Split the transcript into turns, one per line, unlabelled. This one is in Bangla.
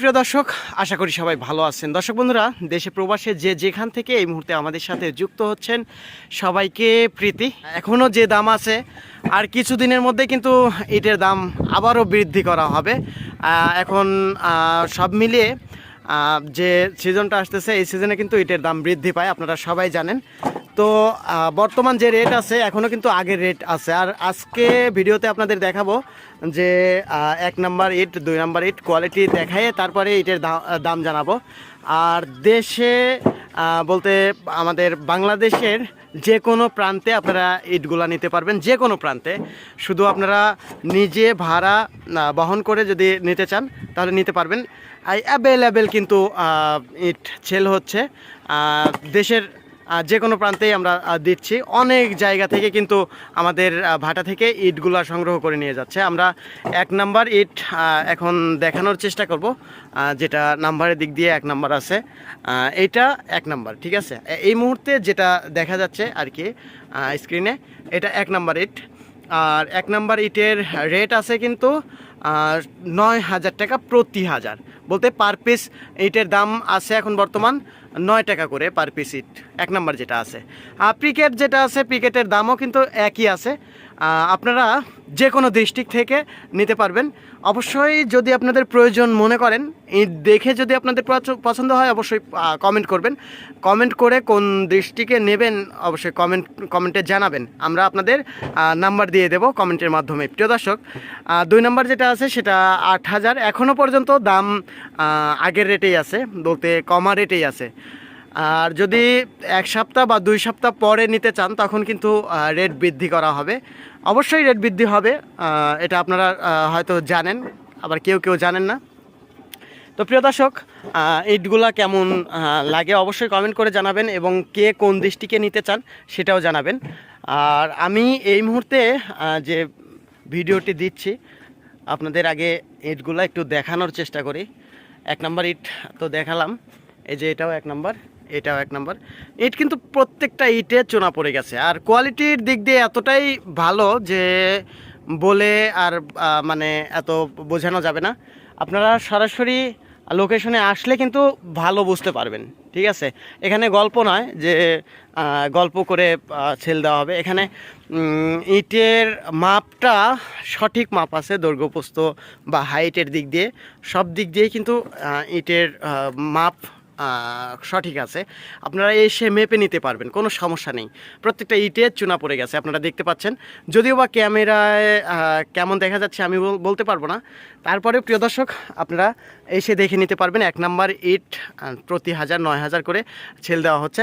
প্রিয় দর্শক, আশা করি সবাই ভালো আছেন। দর্শক বন্ধুরা, দেশে প্রবাসে যে যেখান থেকে এই মুহূর্তে আমাদের সাথে যুক্ত হচ্ছেন, সবাইকে প্রীতি। এখনও যে দাম আছে, আর কিছুদিনের মধ্যে কিন্তু ইটের দাম আবারও বৃদ্ধি করা হবে। এখন সব মিলিয়ে যে সিজনটা আসতেছে, এই সিজনে কিন্তু ইটের দাম বৃদ্ধি পায়, আপনারা সবাই জানেন। তো বর্তমান যে রেট আছে এখনও কিন্তু আগের রেট আছে। আর আজকে ভিডিওতে আপনাদের দেখাবো যে এক নাম্বার ইট দুই নাম্বার ইট কোয়ালিটি দেখায় তারপরে ইটের দাম জানাব। আর দেশে বলতে আমাদের বাংলাদেশের যে কোনো প্রান্তে আপনারা ইটগুলা নিতে পারবেন যে কোনো প্রান্তে। শুধু আপনারা নিজে ভাড়া বহন করে যদি নিতে চান, তাহলে নিতে পারবেন। অ্যাভেলেবেল কিন্তু ইট সেল হচ্ছে। দেশের যে কোনো প্রান্তেই আমরা দিচ্ছি। অনেক জায়গা থেকে কিন্তু আমাদের ভাটা থেকে ইটগুলা সংগ্রহ করে নিয়ে যাচ্ছে। আমরা এক নাম্বার ইট এখন দেখানোর চেষ্টা করব। যেটা নাম্বারের দিক দিয়ে এক নাম্বার আছে। এইটা এক নাম্বার, ঠিক আছে? এই মুহূর্তে যেটা দেখা যাচ্ছে আর কি স্ক্রিনে এটা এক নাম্বার ইট। আর এক নাম্বার ইটের রেট আছে কিন্তু নয় হাজার টাকা প্রতি হাজার। বলতে পার পিস ইটের দাম আছে এখন বর্তমান নয় টাকা করে পার পিস ইট এক নাম্বার যেটা আছে। আর প্রিকেট যেটা আছে প্রিকেটের দামও কিন্তু একই আছে। আপনারা যে কোনো ডিস্ট্রিক্ট থেকে নিতে পারবেন। অবশ্যই যদি আপনাদের প্রয়োজন মনে করেন দেখে যদি আপনাদের পছ- পছন্দ হয়, অবশ্যই কমেন্ট করবেন। কমেন্ট করে কোন দৃষ্টিকে নেবেন, অবশ্যই কমেন্ট কমেন্টে জানাবেন। আমরা আপনাদের নাম্বার দিয়ে দেবো কমেন্টের মাধ্যমে। প্রিয় দর্শক দুই নাম্বার যেটা আছে, সেটা আট হাজার। এখনও পর্যন্ত দাম আগের রেটেই আছে, বলতে কমা রেটেই আছে। আর যদি এক সপ্তাহ বা দুই সপ্তাহ পরে নিতে চান, তখন কিন্তু রেট বৃদ্ধি করা হবে। অবশ্যই রেট বৃদ্ধি হবে এটা আপনারা হয়তো জানেন, আবার কেউ কেউ জানেন না। তো প্রিয় দর্শক ইটগুলা কেমন লাগে অবশ্যই কমেন্ট করে জানাবেন এবং কে কোন দৃষ্টিকে নিতে চান সেটাও জানাবেন। আর আমি এই মুহূর্তে যে ভিডিওটি দিচ্ছি, আপনাদের আগে ইটগুলা একটু দেখানোর চেষ্টা করি। এক নম্বর ইট তো দেখালাম, এই যে এটাও এক নাম্বার। এটাও এক নম্বর। ইট কিন্তু প্রত্যেকটা ইটে চোনা পড়ে গেছে। আর কোয়ালিটির দিক দিয়ে এতটাই ভালো যে বলে আর মানে এত বোঝানো যাবে না। আপনারা সরাসরি লোকেশনে আসলে কিন্তু ভালো বুঝতে পারবেন, ঠিক আছে? এখানে গল্প নয় যে গল্প করে ছেল দেওয়া হবে। এখানে ইটের মাপটা সঠিক মাপ আছে দৈর্ঘ্যপ্রস্থ বা হাইটের দিক দিয়ে। সব দিক দিয়েই কিন্তু ইটের মাপ সঠিক আছে। আপনারা এসে মেপে নিতে পারবেন, কোনো সমস্যা নেই। প্রত্যেকটা ইটে চুনা পড়ে গেছে, আপনারা দেখতে পাচ্ছেন। যদিও বা ক্যামেরায় কেমন দেখা যাচ্ছে আমি বলতে পারব না। তারপরে, প্রিয় দর্শক, আপনারা এসে দেখে নিতে পারবেন, এক নাম্বার ইট প্রতি হাজার নয় হাজার করে ছেল দেওয়া হচ্ছে।